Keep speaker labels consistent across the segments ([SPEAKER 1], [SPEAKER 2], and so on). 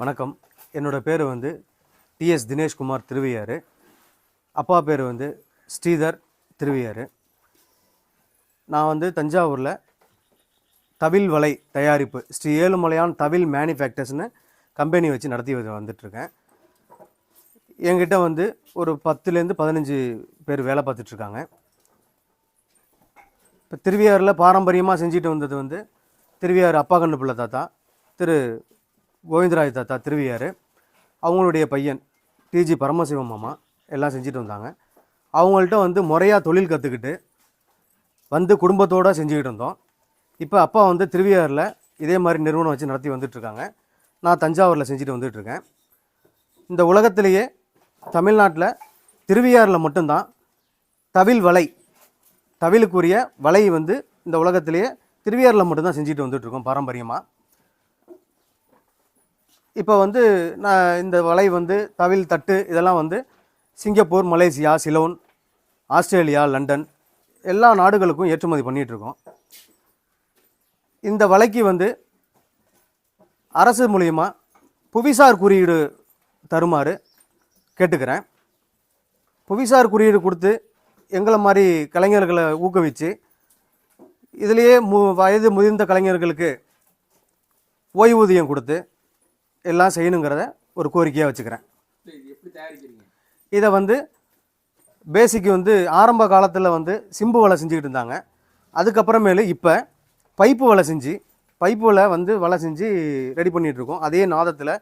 [SPEAKER 1] வணக்கம். என்னோடய பேர் வந்து டிஎஸ் தினேஷ்குமார் திருவையாறு. அப்பா பேர் வந்து ஸ்ரீதர் திருவையாறு. நான் வந்து தஞ்சாவூரில் தவில் வலை தயாரிப்பு ஸ்ரீ ஏழுமலையான் தவில் மேனுஃபேக்சர்ஸ்னு கம்பெனி வச்சு நடத்தி வந்துட்டுருக்கேன் என்கிட்ட வந்து ஒரு பத்துலேருந்து பதினஞ்சு பேர் வேலை பார்த்துட்ருக்காங்க. இப்போ திருவையாறில் பாரம்பரியமாக செஞ்சுட்டு வந்தது வந்து திருவையாறு அப்பா கண்ணு பிள்ளை தாத்தா திரு கோவிந்தராஜ் தாத்தா திருவியார் அவங்களுடைய பையன் டிஜி பரமசிவம் மாமா எல்லாம் செஞ்சுட்டு வந்தாங்க. அவங்கள்ட்ட வந்து முறையாக தொழில் கற்றுக்கிட்டு வந்து குடும்பத்தோடு செஞ்சுக்கிட்டு இருந்தோம். இப்போ அப்பா வந்து திருவியாரில் இதே மாதிரி நிறுவனம் வச்சு நடத்தி வந்துட்டுருக்காங்க நான் தஞ்சாவூரில் செஞ்சுட்டு வந்துட்டுருக்கேன் இந்த உலகத்திலேயே தமிழ்நாட்டில் திருவியாரில் மட்டும்தான் தவில் வலை தவிலுக்குரிய வலை வந்து இந்த உலகத்திலேயே திருவியாரில் மட்டும்தான் செஞ்சுட்டு வந்துட்டுருக்கோம் பாரம்பரியமாக இப்போ வந்து நான் இந்த வலை வந்து தவில் தட்டு இதெல்லாம் வந்து Singapore Malaysia Ceylon Australia London எல்லா நாடுகளுக்கும் ஏற்றுமதி பண்ணிகிட்ருக்கோம். இந்த வலைக்கு வந்து அரசு மூலியமா புவிசார் குறியீடு தருமாறு கேட்டுக்கிறேன். புவிசார் குறியீடு கொடுத்து எங்களை மாதிரி கலைஞர்களை ஊக்குவித்து இதுலேயே மு வயது முதிர்ந்த கலைஞர்களுக்கு ஓய்வூதியம் கொடுத்து எல்லாம் செய்யணுங்கிறத ஒரு கோரிக்கையாக வச்சுக்கிறேன்.
[SPEAKER 2] இது
[SPEAKER 1] வந்து பேசிக் வந்து ஆரம்ப காலத்தில் வந்து சிம்பு வலை செஞ்சுக்கிட்டு இருந்தாங்க. அதுக்கப்புறமேலு இப்போ பைப்பு வலை செஞ்சு பைப்பு வலை வந்து வலை செஞ்சு ரெடி பண்ணிகிட்டு இருக்கோம் அதே நாதத்தில்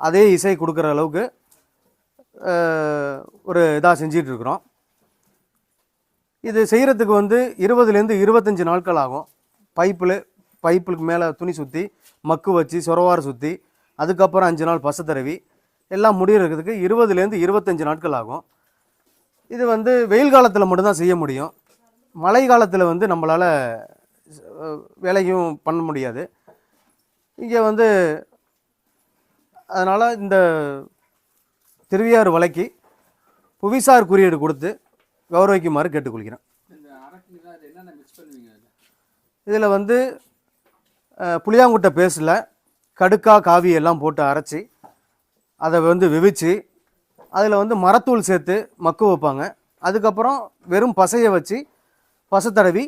[SPEAKER 1] அதே இசை கொடுக்குற அளவுக்கு ஒரு இதாக செஞ்சிட்டு இருக்கிறோம் இது செய்கிறதுக்கு வந்து இருபதுலேருந்து இருபத்தஞ்சி நாட்கள் ஆகும். பைப்பில் பைப்புக்கு மேலே துணி சுற்றி மக்கு வச்சு சொரவாறு சுற்றி அதுக்கப்புறம் அஞ்சு நாள் பசை தடவி எல்லாம் முடியறதுக்கு இருபதுலேருந்து இருபத்தஞ்சி நாட்கள் ஆகும். இது வந்து வெயில் காலத்தில் மட்டும்தான் செய்ய முடியும். மழை காலத்தில் வந்து நம்மளால் வேலையும் பண்ண முடியாது. இங்கே வந்து அதனால் இந்த திருவியாறு வலைக்கு புவிசார் குறியீடு கொடுத்து கௌரவிக்குமாறு கேட்டுக்கொள்கிறேன். இதில் வந்து புளியாங்குட்டை பேஸ்டில் கடுக்கா காவி எல்லாம் போட்டு அரைச்சி அதை வந்து விவிச்சு அதில் வந்து மரத்தூள் சேர்த்து மக்கு வைப்பாங்க. அதுக்கப்புறம் வெறும் பசையை வச்சு பசை தடவி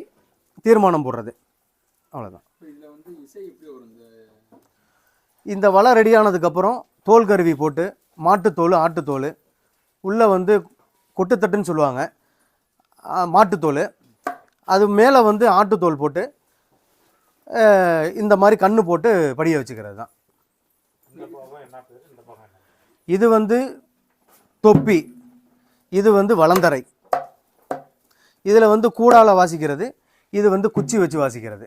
[SPEAKER 1] தீர்மானம் போடுறது. அவ்வளோதான்
[SPEAKER 2] இதில் வந்து இந்த
[SPEAKER 1] வலை ரெடியானதுக்கப்புறம் தோல் கருவி போட்டு மாட்டுத்தோல் ஆட்டுத்தோல் உள்ளே வந்து கொட்டுத்தட்டுன்னு சொல்லுவாங்க. மாட்டுத்தோல். அது மேலே வந்து ஆட்டுத்தோல் போட்டு இந்த மாதிரி கண்ணு போட்டு படிய வச்சுக்கிறது தான். இது வந்து தொப்பி. இது வந்து வளந்தரை. இதில் வந்து கூடால வாசிக்கிறது. இது வந்து குச்சி வச்சு வாசிக்கிறது.